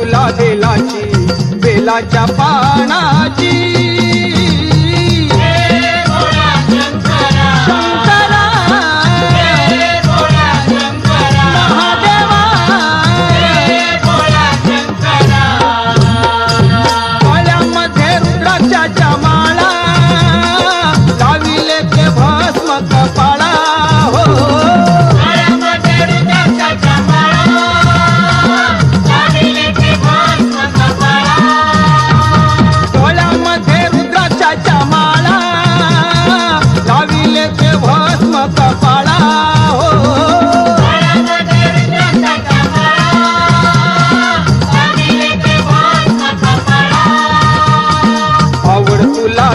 तुला बेलाची बेलाच्या पानाची.